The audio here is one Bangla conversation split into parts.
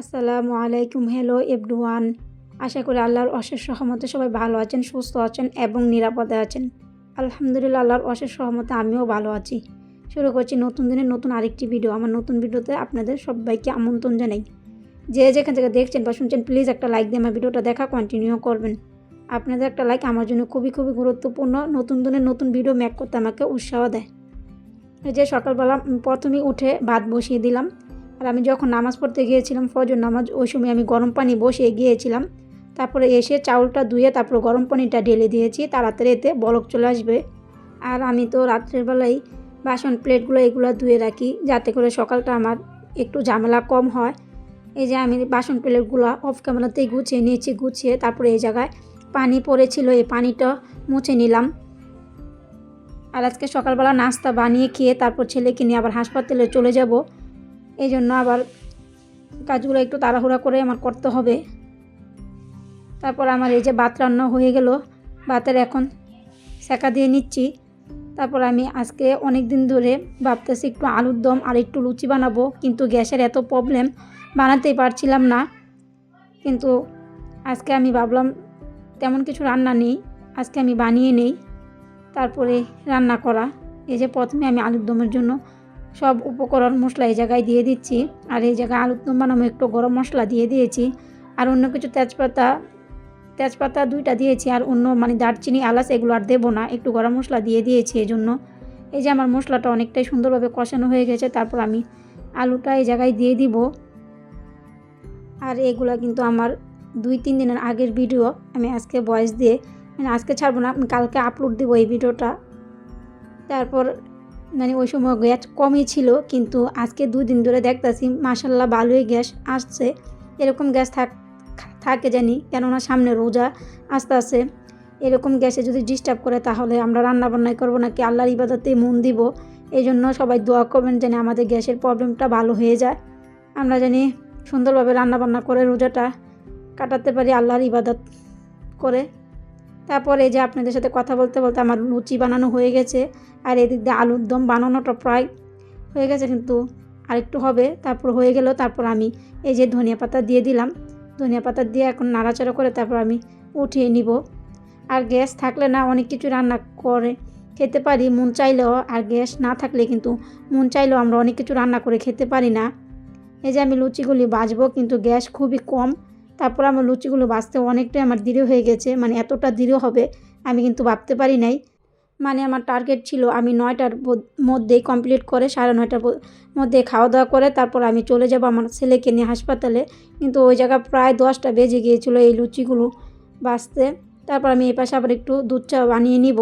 আসসালামু আলাইকুম হ্যালো এভরিওয়ান আশা করি আল্লাহর অশেষ সহমতে সবাই ভালো আছেন, সুস্থ আছেন এবং নিরাপদে আছেন। আলহামদুলিল্লাহ, আল্লাহর অশেষ সহমতে আমিও ভালো আছি। শুরু করছি নতুন দিনের নতুন আরেকটি ভিডিও আমার নতুন ভিডিওতে আপনাদের সবাইকে আমন্ত্রণ জানাই। যে যেখান থেকে দেখছেন বা শুনছেন প্লিজ একটা লাইক দিয়ে আমার ভিডিওটা দেখা কন্টিনিউ করবেন। আপনাদের একটা লাইক আমার জন্য খুবই খুবই গুরুত্বপূর্ণ। নতুন দিনের নতুন ভিডিও মেক করতে আমাকে উৎসাহ দেয়। যে সকালবেলা প্রথমেই উঠে ভাত বসিয়ে দিলাম। আর আমি যখন নামাজ পড়তে গিয়েছিলাম, ফজর নামাজ, ওই সময় আমি গরম পানি বসিয়ে গিয়েছিলাম। তারপরে এসে চাউলটা ধুয়ে তারপরে গরম পানিটা ঢেলে দিয়েছি। তাড়াতাড়ি এতে বলক চলে আসবে। আর আমি তো রাত্রের বেলায় বাসন প্লেটগুলো এগুলো ধুয়ে রাখি, যাতে করে সকালটা আমার একটু ঝামেলা কম হয়। এই যে আমি বাসন প্লেটগুলো অফ ক্যামেরাতেই গুছিয়ে নিয়েছি, গুছিয়ে তারপরে এই জায়গায় পানি পড়েছিল, এই পানিটা মুছে নিলাম। আর আজকে সকালবেলা নাস্তা বানিয়ে খেয়ে তারপর ছেলেকে নিয়ে আবার হাসপাতালে চলে যাব। এই জন্য আবার কাজগুলো একটু তাড়াহুড়া করে আমার করতে হবে। তারপর আমার এই যে ভাত রান্না হয়ে গেল, ভাতের এখন সেকা দিয়ে নিচ্ছি। তারপর আমি আজকে অনেক দিন ধরে ভাবতেছি একটু আলুর দম আর একটু লুচি বানাবো, কিন্তু গ্যাসের এত প্রবলেম বানাতেই পারছিলাম না। কিন্তু আজকে আমি ভাবলাম তেমন কিছু রান্না নেই, আজকে আমি বানিয়ে নেই, তারপরে রান্না করা। এই যে প্রথমে আমি আলুর দমের জন্য সব উপকরণ মশলা এই জায়গায় দিয়ে দিচ্ছি। আর এই জায়গায় আলুর দম বানাবো একটু গরম মশলা দিয়ে দিয়েছি। আর অন্য কিছু তেজপাতা তেজপাতা দুইটা দিয়েছি। আর অন্য মানে দারচিনি, এলাচ এগুলো আর দেবো না, একটু গরম মশলা দিয়ে দিয়েছি এই জন্য এই যে আমার মশলাটা অনেকটাই সুন্দরভাবে কষানো হয়ে গেছে, তারপর আমি আলুটা এই জায়গায় দিয়ে দিব। আর এগুলা কিন্তু আমার দুই, তিন দিনের আগের ভিডিও, আমি আজকে ভয়েস দিয়ে মানে আজকে ছাড়বো না কালকে আপলোড দেবো এই ভিডিওটা। তারপর মানে ওই সময় গ্যাস কমই ছিল, কিন্তু আজকে দিন ধরে দেখতেছি মাসাল্লাহ ভালোই গ্যাস আসছে। এরকম গ্যাস থাক, থাকে জানি, কেননা সামনে রোজা আস্তে আস্তে। এরকম গ্যাসে যদি ডিস্টার্ব করে, তাহলে আমরা রান্না বান্নাই করব নাকি আল্লাহর ইবাদতে মন দিব? এই জন্য সবাই দোয়া করবেন যেন আমাদের গ্যাসের প্রবলেমটা ভালো হয়ে যায়। আমরা জানি সুন্দরভাবে রান্না বান্না করে রোজাটা কাটাতে পারি আল্লাহর ইবাদত করে। তারপর এই যে আপনাদের সাথে কথা বলতে বলতে আমার লুচি বানানো হয়ে গেছে, আর এদিক দিয়ে আলুর দম বানানোটা প্রায় হয়ে গেছে কিন্তু আরেকটু হবে। তারপর হয়ে গেল, তারপর আমি এই যে ধনিয়া পাতা দিয়ে দিলাম। ধনিয়া পাতা দিয়ে এখন নাড়াচাড়া করে তারপর আমি উঠিয়ে নিব। আর গ্যাস থাকলে না অনেক কিছু রান্না করে খেতে পারি, মন চাইলেও। আর গ্যাস না থাকলে কিন্তু মন চাইলেও আমরা অনেক কিছু রান্না করে খেতে পারি না। এই যে আমি লুচিগুলি বাজবো কিন্তু গ্যাস খুবই কম। তারপর আমার লুচিগুলো বাঁচতে অনেকটাই আমার দৃঢ় হয়ে গেছে মানে এতটা দৃঢ় হবে আমি কিন্তু ভাবতে পারি নাই। মানে আমার টার্গেট ছিল আমি নয়টার মধ্যেই কমপ্লিট করে সাড়ে নয়টার মধ্যে খাওয়া দাওয়া করে তারপর আমি চলে যাব আমার ছেলেকে নিয়ে হাসপাতালে। কিন্তু ওই জায়গা প্রায় দশটা বেজে গিয়েছিল এই লুচিগুলো বাঁচতে। তারপর আমি এই পাশে আবার একটু দুধ চা বানিয়ে নিব,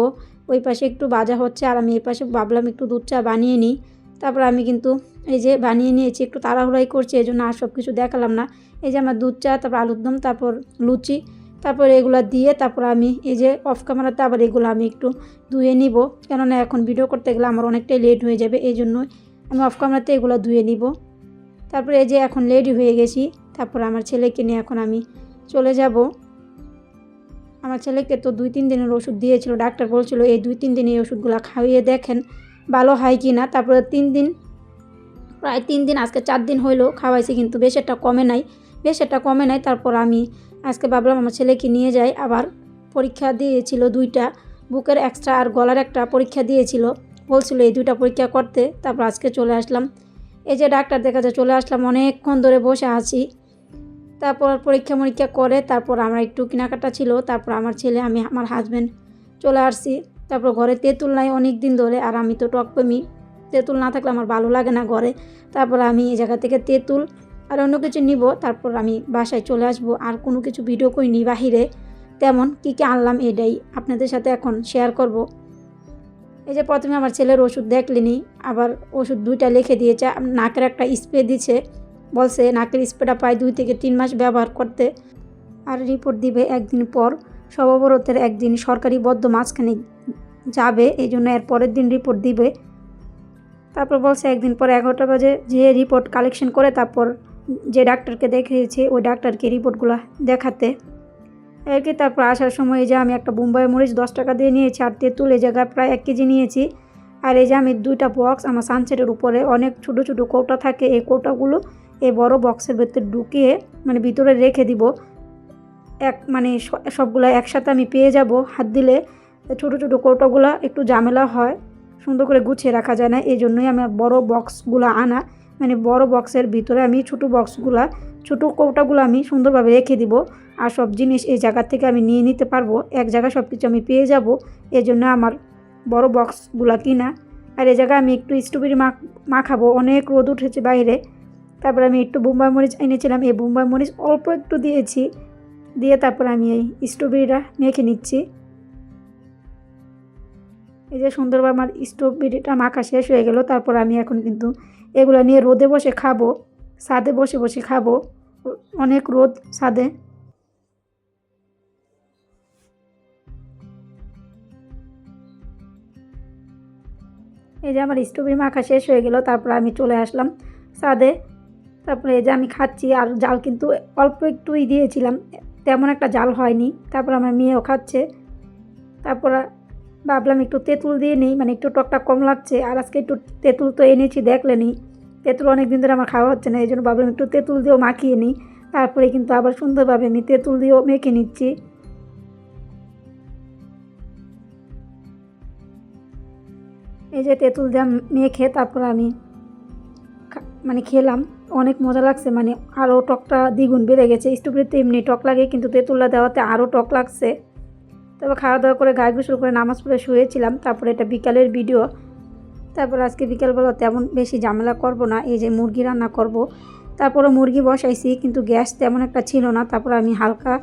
ওই পাশে একটু বাজা হচ্ছে আর আমি এই পাশে ভাবলাম একটু দুধ চা বানিয়ে নিই। তারপর আমি কিন্তু এই যে বানিয়ে নিয়েছি, একটু তাড়াহুড়াই করছি, এই জন্য আর সব কিছু দেখালাম না। এই যে আমার দুধ চা, তারপর আলুর দম, তারপর লুচি, তারপর এগুলো দিয়ে তারপর আমি এই যে অফ ক্যামেরাতে আবার এগুলো আমি একটু ধুয়ে নিব। কেননা এখন ভিডিও করতে গেলে আমার অনেকটাই লেট হয়ে যাবে, এই জন্যই আমি অফ ক্যামেরাতে এগুলো ধুয়ে নিব। তারপরে এই যে এখন রেডি হয়ে গেছি, তারপর আমার ছেলেকে নিয়ে এখন আমি চলে যাব। আমার ছেলেকে তো দুই তিন দিনের ওষুধ দিয়েছিল, ডাক্তার বলছিল এই দুই তিন দিন এই ওষুধগুলো খাইয়ে দেখেন। ভালো হয় কি না? তারপরে তিন দিন, প্রায় তিন দিন, আজকে চার দিন হইল খাওয়াইছি, কিন্তু বেশ একটা কমে নাই। বেশ একটা কমে নাই, তারপর আমি আজকে ভাবলাম আমার ছেলেকে নিয়ে যাই। আবার পরীক্ষা দিয়েছিল দুইটা, বুকের এক্সট্রা আর গলার একটা পরীক্ষা দিয়েছিল। বলছিল এই দুইটা পরীক্ষা করতে। তারপর আজকে চলে আসলাম। এই যে ডাক্তার দেখা যায়, চলে আসলাম অনেকক্ষণ ধরে বসে আছি। তারপর পরীক্ষা মরীক্ষা করে, তারপর আমার একটু কেনাকাটা ছিল। তারপর আমার ছেলে, আমি, আমার হাজব্যান্ড চলে আসছি। তারপর ঘরে তেঁতুল নাই অনেক দিন ধরে, আর আমি তো টকপমি তেঁতুল না থাকলে আমার ভালো লাগে না ঘরে। তারপর আমি এই জায়গা থেকে তেঁতুল আর অন্য কিছু নিব। তারপর আমি বাসায় চলে আসব। আর কোনো কিছু ভিডিও করিনি বাহিরে। তেমন কী কী আনলাম এটাই আপনাদের সাথে এখন শেয়ার করব। এই যে প্রথমে আমার ছেলের ওষুধ দেখলেনি, আবার ওষুধ দুইটা লিখে দিয়েছে নাকের একটা স্প্রে দিছে। বলছে নাকের স্প্রেটা প্রায় দুই থেকে তিন মাস ব্যবহার করতে। আর রিপোর্ট দিবে একদিন পর। সবাবরতের একদিন সরকারি বদ্ধ মাঝখানে যাবে, এই জন্য এর পরের দিন রিপোর্ট দিবে। তারপর বলছে, একদিন পর এগারোটা বাজে, যে রিপোর্ট কালেকশন করে, তারপর যে ডাক্তারকে দেখিয়েছে, ওই ডাক্তারকে রিপোর্টগুলো দেখাতে। আর কি তারপর আসার সময় যে আমি একটা বোম্বাই মরিচ দশ টাকা দিয়ে নিয়েছি, আর তেঁতুল এই জায়গায় প্রায় এক কেজি নিয়েছি। আর এই যে আমি দুইটা বক্স আমার সানসেটের উপরে অনেক ছোটো ছোটো কৌটা থাকে, এই কৌটাগুলো এই বড় বক্সের ভেতরে ঢুকিয়ে মানে ভিতরে রেখে দিব। এক মানে সবগুলা একসাথে আমি পেয়ে যাব হাত দিলে। ছোটো ছোটো কৌটোগুলো একটু ঝামেলা হয়, সুন্দর করে গুছিয়ে রাখা যায় না, এই জন্যই আমার বড় বক্সগুলো আনা। মানে বড় বক্সের ভিতরে আমি ছোটো বক্সগুলা, ছোটো কৌটাগুলো আমি সুন্দরভাবে রেখে দিব আর সব জিনিস এই জায়গা থেকে আমি নিয়ে নিতে পারব। এক জায়গায় সব কিছু আমি পেয়ে যাব, এই জন্য আমার বড় বক্সগুলো কিনা। আর এই জায়গায় আমি একটু স্ট্রবেরি মাখ মাখাবো, অনেক রোদ উঠেছে বাইরে। তারপরে আমি একটু বোম্বাই মরিচ এনেছিলাম, এই বোম্বাই মরিচ অল্প একটু দিয়েছি, দিয়ে তারপর আমি এই স্ট্রবেরিটা মেখে নিচ্ছি। এই যে সুন্দরভাবে আমার স্ট্রবেরিটা মাখা শেষ হয়ে গেল, তারপর আমি এখন কিন্তু এগুলো নিয়ে রোদে বসে খাব, ছাদে বসে বসে খাব। অনেক রোদ ছাদে। এই যে আমার স্ট্রবেরি মাখা শেষ হয়ে গেল, তারপর আমি চলে আসলাম ছাদে। তারপরে এই যে আমি খাচ্ছি, আর জাল কিন্তু অল্প একটুই দিয়েছিলাম, তেমন একটা জাল হয়নি। তারপর আমার মেয়েও খাচ্ছে। তারপর ভাবলাম একটু তেঁতুল দিয়ে নিই মানে একটু টকটা কম লাগছে, আর আজকে একটু তেঁতুল তো এনেছি, দেখলে দেখলেনি তেঁতুল অনেক দিন ধরে আমার খাওয়া হচ্ছে না, এই জন্য ভাবলাম একটু তেঁতুল দিয়েও মাখিয়ে নিই। তারপরে কিন্তু আবার সুন্দরভাবে আমি তেঁতুল দিয়েও মেখে নিচ্ছি। এই যে তেঁতুল দিয়ে মেখে তারপর আমি মানে খেলাম। অনেক মজা লাগছে মানে আরও টকটা দ্বিগুণ বেড়ে গেছে। স্ট্রবেরিতে এমনি টক লাগে, কিন্তু তেঁতুলটা দেওয়াতে আরও টক লাগছে। তারপর খাওয়া দাওয়া করে গায়ে গোসল করে নামাজ পড়ে শুয়েছিলাম। তারপরে এটা বিকালের ভিডিও তারপর আজকে বিকালবেলা তেমন বেশি ঝামেলা করব না, এই যে মুরগি রান্না করব। তারপরে মুরগি বসাইছি, কিন্তু গ্যাস তেমন একটা ছিল না। তারপর আমি হালকা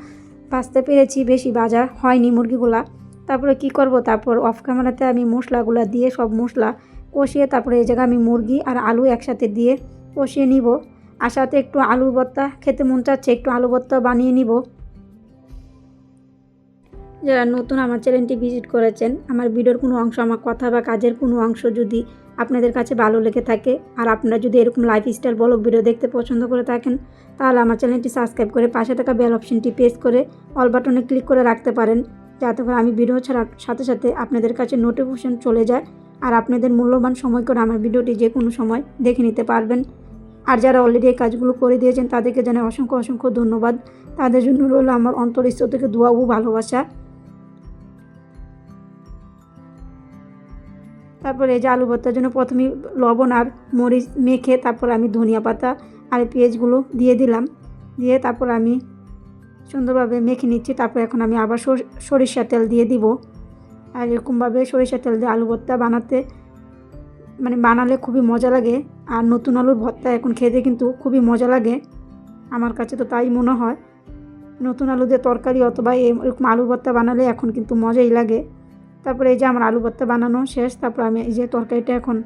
ভাজতে পেরেছি, বেশি ভাজা হয়নি মুরগিগুলা। তারপরে কি করব? তারপর অফ ক্যামেরাতে আমি মশলাগুলো দিয়ে সব মশলা কষিয়ে তারপরে এই জায়গায় আমি মুরগি আর আলু একসাথে দিয়ে কষিয়ে নিব। আর সাথে একটু আলু ভর্তা, খেতে মন চাচ্ছে, একটু আলু ভর্তা বানিয়ে নিব। যারা নতুন আমার চ্যানেলটি ভিজিট করেছেন, আমার ভিডিওর কোনো অংশ, আমার কথা বা কাজের কোনো অংশ যদি আপনাদের কাছে ভালো লেগে থাকে আর আপনারা যদি এরকম লাইফস্টাইল ব্লগ ভিডিও দেখতে পছন্দ করে থাকেন, তাহলে আমার চ্যানেলটি সাবস্ক্রাইব করে পাশে থাকা বেল অপশনটি প্রেস করে অল বাটনে ক্লিক করে রাখতে পারেন, যাতে করে আমি ভিডিও ছাড়ার সাথে সাথে আপনাদের কাছে নোটিফিকেশন চলে যায় আর আপনাদের মূল্যবান সময় করে আমার ভিডিওটি যে কোনো সময় দেখে নিতে পারবেন। আর যারা অলরেডি এই কাজগুলো করে দিয়েছেন, তাদেরকে জানাই অসংখ্য অসংখ্য ধন্যবাদ। তাদের জন্য রইল আমার অন্তরস্থ থেকে দোয়া ও ভালোবাসা। তারপরে এই যে আলু ভর্তার জন্য প্রথমে লবণ আর মরিচ মেখে তারপর আমি ধনিয়া পাতা আর পেঁয়াজগুলো দিয়ে দিলাম। দিয়ে তারপর আমি সুন্দরভাবে মেখে নিচ্ছি। তারপর এখন আমি আবার সর- সরিষার তেল দিয়ে দিব। আর এরকমভাবে সরিষা তেল দিয়ে আলু ভর্তা বানাতে মানে বানালে খুবই মজা লাগে। আর নতুন আলুর ভর্তা এখন খেতে কিন্তু খুবই মজা লাগে। আমার কাছে তো তাই মনে হয়। নতুন আলু দিয়ে তরকারি অথবা এরকম আলু ভর্তা বানালে এখন কিন্তু মজাই লাগে। তারপরে এই যে আমার আলু ভর্তা বানানো শেষ, তারপর আমি এই যে তরকারিটা এখন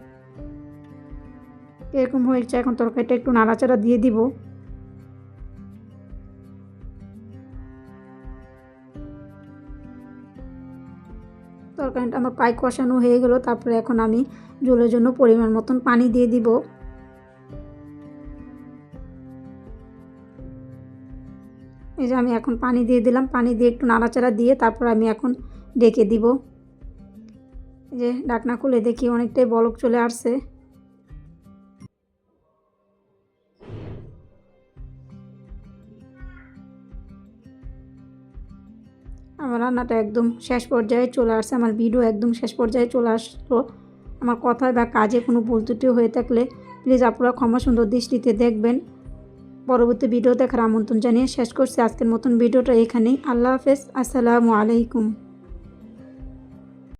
এরকম হয়েছে, এখন তরকারিটা একটু নাড়াচাড়া দিয়ে দিব। তরকারিটা আমার প্রায় কষানো হয়ে গেল, তারপরে এখন আমি জলের জন্য পরিমাণ মতন পানি দিয়ে দিব। এই যে আমি এখন পানি দিয়ে দিলাম, পানি দিয়ে একটু নাড়াচাড়া দিয়ে তারপর আমি এখন ডেকে দিব। যে ডাকনা খুলে দেখি অনেকটাই বলক চলে আসছে। আমার রান্নাটা একদম শেষ পর্যায়ে চলে আসছে, আমার ভিডিও একদম শেষ পর্যায়ে চলে আসলো। আমার কথায় বা কাজে কোনো ভুল ত্রুটি হয়ে থাকলে প্লিজ আপনারা ক্ষমা সুন্দর দৃষ্টিতে দেখবেন। পরবর্তী ভিডিও দেখার আমন্ত্রণ জানিয়ে শেষ করছি। আজকের মতন ভিডিওটা এখানেই। আল্লাহ হাফেজ। আসসালামু আলাইকুম।